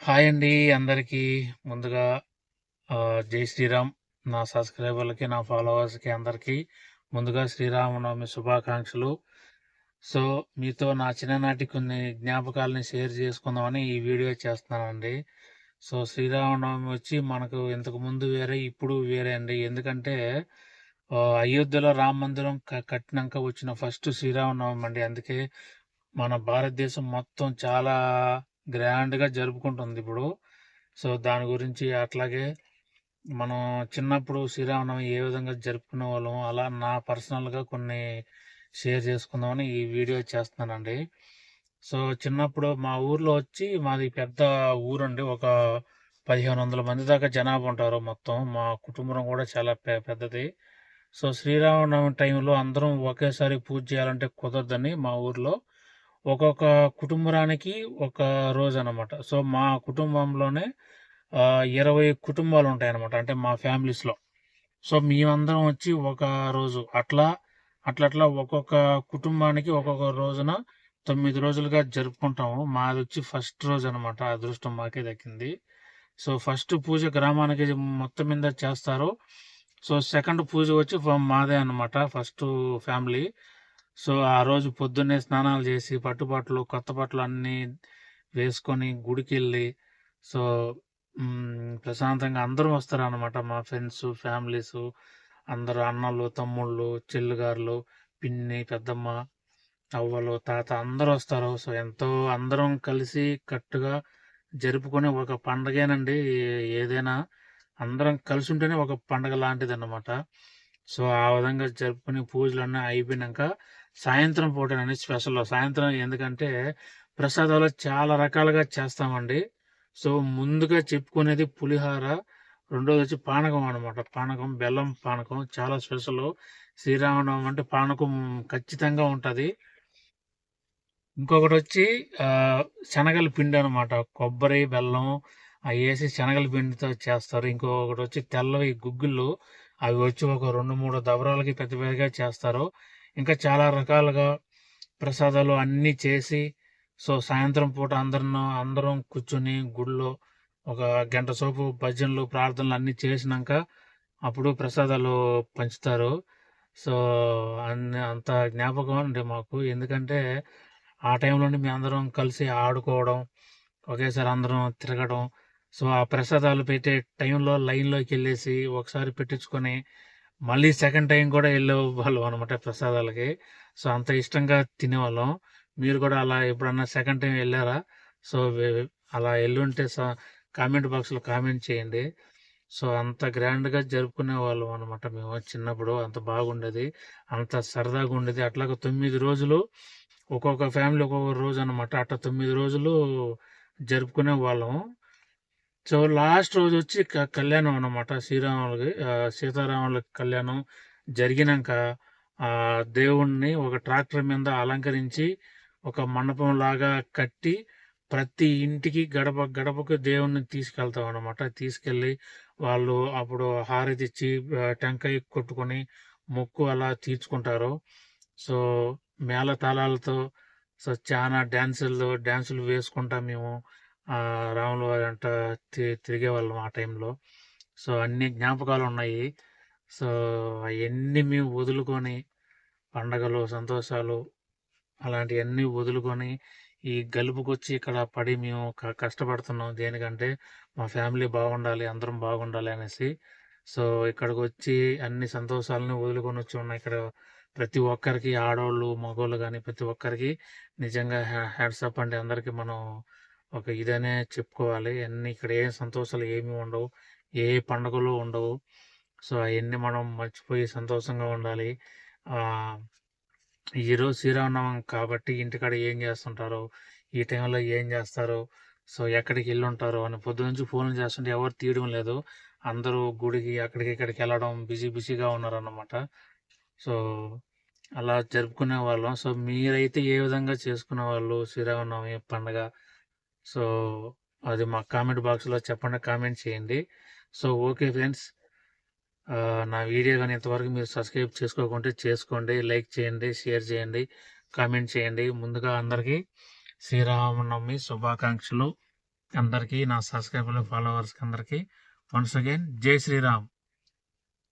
Hi అండి అందరికీ ముందుగా జై శ్రీరామ్. నా సబ్‌స్క్రైబర్‌లకి, నా ఫాలోవర్స్‌కి అందరికీ ముందుగా శ్రీరామనవమి శుభాకాంక్షలు. సో, మీతో నా చిన్ననాటి కొన్ని జ్ఞాపకాలని షేర్ చేసుకుందామని ఈ వీడియో చేస్తున్నానండి. సో, శ్రీరామనవమి వచ్చి మనకు ఇంతకుముందు వేరే, ఇప్పుడు వేరే అండి. ఎందుకంటే అయోధ్యలో రామ మందిరం క కట్టినంక వచ్చిన ఫస్ట్ శ్రీరామనవమి అండి. అందుకే మన భారతదేశం మొత్తం చాలా గ్రాండ్‌గా జరుపుకుంటుంది ఇప్పుడు సో, దాని గురించి అట్లాగే మనం చిన్నప్పుడు శ్రీరామనవమి ఏ విధంగా జరుపుకునే వాళ్ళం అలా నా పర్సనల్‌గా కొన్ని షేర్ చేసుకుందామని ఈ వీడియో చేస్తున్నానండి. సో, చిన్నప్పుడు మా ఊర్లో వచ్చి మాది పెద్ద ఊరండి. ఒక 1500 మంది దాకా జనాభా ఉంటారు మొత్తం. మా కుటుంబం కూడా చాలా పెద్దది. సో, శ్రీరామనవమి టైంలో అందరం ఒకేసారి పూజ చేయాలంటే కుదరదని మా ఊర్లో ఒక్కొక్క కుటుంబరానికి ఒక రోజు అనమాట సో, మా కుటుంబంలోనే ఇరవై కుటుంబాలు ఉంటాయి అనమాట అంటే మా ఫ్యామిలీస్‌లో. సో, మేమందరం వచ్చి ఒక రోజు అట్లా, అట్లట్లా ఒక్కొక్క కుటుంబానికి ఒక్కొక్క రోజున తొమ్మిది రోజులుగా జరుపుకుంటాము. మాది వచ్చి ఫస్ట్ రోజు అనమాట అదృష్టం మాకే దక్కింది. సో, ఫస్ట్ పూజ గ్రామానికి మొత్తం మీద చేస్తారు. సో, సెకండ్ పూజ వచ్చి మాదే అనమాట. First family. సో, ఆ రోజు పొద్దున్నే స్నానాలు చేసి, పట్టుబట్టలు కొత్త బట్టలు అన్నీ వేసుకొని గుడికి వెళ్ళి సో, ప్రశాంతంగా అందరం వస్తారనమాట. మా ఫ్రెండ్స్ ఫ్యామిలీస్ అందరూ అన్నలు, తమ్ముళ్ళు, చెల్లిగారులు, పిన్ని, పెద్దమ్మ, అవ్వలు, తాత అందరూ వస్తారు. సో, ఎంతో అందరం కలిసి కట్టుగా జరుపుకునే ఒక పండగేనండి ఏదైనా. అందరం కలిసి ఉంటేనే ఒక పండగ లాంటిదన్నమాట. సో, ఆ విధంగా జరుపుకొని పూజలన్నీ అయిపోయాక సాయంత్రం పూటనండి స్పెషల్. సాయంత్రం ఎందుకంటే ప్రసాదాలు చాలా రకాలుగా చేస్తామండి. సో, ముందుగా చెప్పుకునేది పులిహార. రెండోదొచ్చి పానకం అనమాట. పానకం, బెల్లం పానకం చాలా స్పెషల్ శ్రీరామనవం అంటే పానకం ఖచ్చితంగా ఉంటుంది ఇంకొకటి వచ్చి శనగల పిండి అనమాట కొబ్బరి, బెల్లం వేసి శనగల పిండితో చేస్తారు. ఇంకొకటి వచ్చి తెల్లవి గుగ్గులు అవి వచ్చి ఒక 2, 3 దబరాలకి పెద్ద పెద్దగా చేస్తారు. ఇంకా చాలా రకాలుగా ప్రసాదాలు అన్నీ చేసి, సో, సాయంత్రం పూట అందరం అందరం కూర్చొని గుడిలో ఒక గంట సేపు భజనలు, ప్రార్థనలు అన్నీ చేసినాక అప్పుడు ప్రసాదాలు పంచుతారు. సో, అన్ని అంత జ్ఞాపకం అండి మాకు. ఎందుకంటే ఆ టైంలోనే మేము అందరం కలిసి ఆడుకోవడం, ఒకేసారి అందరం తిరగడం. సో, ఆ ప్రసాదాలు పెట్టే టైంలో లైన్‌లోకెళ్ళేసి ఒకసారి పెట్టించుకొని, మళ్ళీ సెకండ్ టైం కూడా ఎళ్ళేవాళ్ళం అనమాట ప్రసాదాలకి. సో, అంత ఇష్టంగా తినేవాళ్ళం. మీరు కూడా అలా ఎప్పుడన్నా సెకండ్ టైం వెళ్ళారా సో, అలా వెళ్ళుంటే స కామెంట్ బాక్స్‌లో కామెంట్ చేయండి. సో, అంత గ్రాండ్‌గా జరుపుకునే వాళ్ళం అనమాట మేము చిన్నప్పుడు. అంత బాగుండేది. అంత సరదాగా ఉండేది అట్లాగా తొమ్మిది రోజులు ఒక్కొక్క ఫ్యామిలీ ఒక్కొక్క రోజు అనమాట అట్లా తొమ్మిది రోజులు జరుపుకునే వాళ్ళం సో, లాస్ట్ రోజు క కళ్యాణం అనమాట. శ్రీరాములకి సీతారాములకి కళ్యాణం జరిగినాక దేవుణ్ణి ఒక ట్రాక్టర్ మీద అలంకరించి, ఒక మండపంలాగా కట్టి, ప్రతి ఇంటికి గడప గడపకు తీసుకెళ్తాం అనమాట తీసుకెళ్ళి వాళ్ళు అప్పుడు హారతి ఇచ్చి టెంకాయ కొట్టుకొని మొక్కు అలా తీర్చుకుంటారు. సో, మేళతాళాలతో సో, చాలా డ్యాన్సులు డ్యాన్సులు వేసుకుంటాం మేము రాములు వారి వెంట తి తిరిగేవాళ్ళం ఆ టైంలో. సో, అన్ని జ్ఞాపకాలు ఉన్నాయి సో, అవన్నీ మేము వదులుకొని పండగలు, సంతోషాలు అలాంటివన్నీ వదులుకొని, ఈ గలుపుకొచ్చి ఇక్కడ పడి మేము కష్టపడుతున్నాం. దేనికంటే మా ఫ్యామిలీ బాగుండాలి, అందరం బాగుండాలి అనేసి. సో, ఇక్కడికొచ్చి అన్ని సంతోషాలను వదులుకొనొచ్చి ఉన్న ఇక్కడ ప్రతి ఒక్కరికి ఆడవాళ్ళు మగవాళ్ళు కానీ ప్రతి ఒక్కరికి నిజంగా హ్యా అండి. అందరికీ మనం ఒక ఇదనే చెప్పుకోవాలి. అన్నీ ఇక్కడ ఏ సంతోషాలు ఏమి ఉండవు. ఏ పండుగలు ఉండవు. సో, అవన్నీ మనం మర్చిపోయి సంతోషంగా ఉండాలి. ఈరోజు శ్రీరామనవమి కాబట్టి ఇంటికాడ ఏం చేస్తుంటారు ఈ టైంలో ఏం చేస్తారు, సో, ఎక్కడికి వెళ్ళి ఉంటారు అని పొద్దున్నుంచి ఫోన్లు చేస్తుంటే ఎవరు తీయడం లేదు. అందరూ గుడికి అక్కడికి ఇక్కడికి వెళ్ళడం బిజీ బిజీగా ఉన్నారన్నమాట. సో, అలా జరుపుకునే వాళ్ళం సో, మీరైతే ఏ విధంగా చేసుకునే వాళ్ళు శ్రీరామనవమి పండగ? సో, అది మా కామెంట్ బాక్స్‌లో చెప్పండి. కామెంట్ చేయండి. So, okay friends. నా వీడియో కానీ ఇంతవరకు మీరు సబ్స్క్రైబ్ చేసుకోకుంటే చేసుకోండి. లైక్ చేయండి, షేర్ చేయండి, కామెంట్ చేయండి. ముందుగా అందరికీ శ్రీరామనవమి శుభాకాంక్షలు. అందరికీ నా సబ్స్క్రైబర్లు ఫాలోవర్స్కి అందరికీ వన్స్ అగైన్ జై శ్రీరామ్